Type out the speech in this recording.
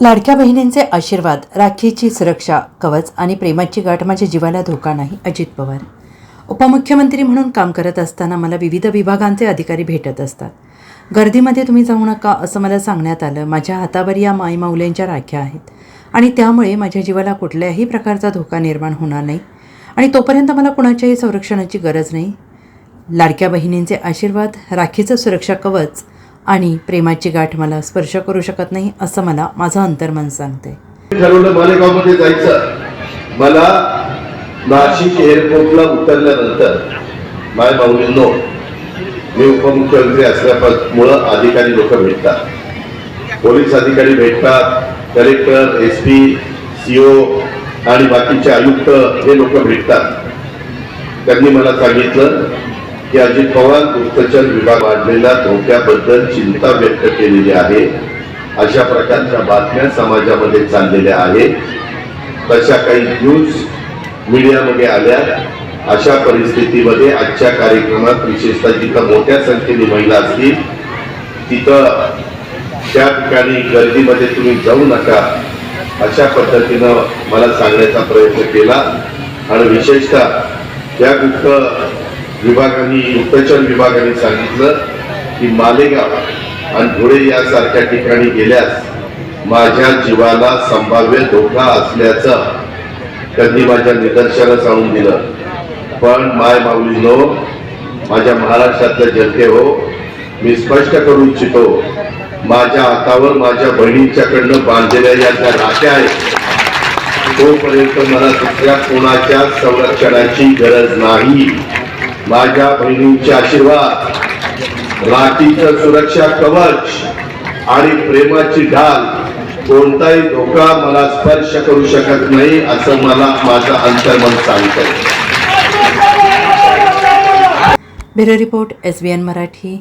लाडक्या बहिणींचे आशीर्वाद राखीची सुरक्षा कवच आणि प्रेमाची गाठ माझ्या जीवाला धोका नाही अजित पवार. उपमुख्यमंत्री म्हणून काम करत असताना मला विविध विभागांचे अधिकारी भेटत असतात. गर्दीमध्ये तुम्ही जाऊ नका असं मला सांगण्यात आलं. माझ्या हातावर या माईमाऊल्यांच्या राख्या आहेत आणि त्यामुळे माझ्या जीवाला कुठल्याही प्रकारचा धोका निर्माण होणार नाही आणि तोपर्यंत मला कुणाच्याही संरक्षणाची गरज नाही. लाडक्या बहिणींचे आशीर्वाद राखीचं सुरक्षा कवच आणि प्रेमाची गाठ मला स्पर्श करू शकत नाही असं मला माझं अंतर्मन सांगते. ठरवलं मालेगावमध्ये जायचं. मला नाशिक एअरपोर्टला उतरल्यानंतर माय माऊलींनो मी उपमुख्यमंत्री असल्यामुळं अधिकारी लोक भेटतात. पोलीस अधिकारी भेटतात कलेक्टर एस पी ओ आणि बाकीचे आयुक्त हे लोक भेटतात. त्यांनी मला सांगितलं की अजित पवार गुप्तचर विभाग वाढलेल्या धोक्याबद्दल चिंता व्यक्त केलेली आहे. अशा प्रकारच्या बातम्या समाजामध्ये चाललेल्या आहेत. तशा काही न्यूज मीडियामध्ये आल्या. अशा परिस्थितीमध्ये आजच्या कार्यक्रमात विशेषतः जिथं मोठ्या संख्येने महिला असतील तिथं त्या ठिकाणी गर्दीमध्ये तुम्ही जाऊ नका. अशा पद्धतीनं मला सांगण्याचा प्रयत्न केला. आणि विशेषतः त्या गुप्त विभागाने गुप्तचर विभागाने सांगितलं की मालेगाव आणि धुळे यासारख्या ठिकाणी गेल्यास माझ्या जीवाला संभाव्य धोका असल्याचं त्यांनी माझ्या निदर्शनास आणून दिलं. पण माय माऊलीनो माझ्या महाराष्ट्रातल्या जनते हो मी स्पष्ट करू इच्छितो माझ्या हातावर माझ्या बहिणींच्याकडनं बांधलेल्या या ज्या राख्या आहेत तोपर्यंत मला दुसऱ्या कोणाच्या संरक्षणाची गरज नाही. माझ्या बहिणींचे आशीर्वाद राखीचं सुरक्षा कवच आणि प्रेमाची ढाल कोणताही धोका मला स्पर्श करू शकत नाही असं मला माझं अंतर्मन सांगतं bureau report S B N Marathi.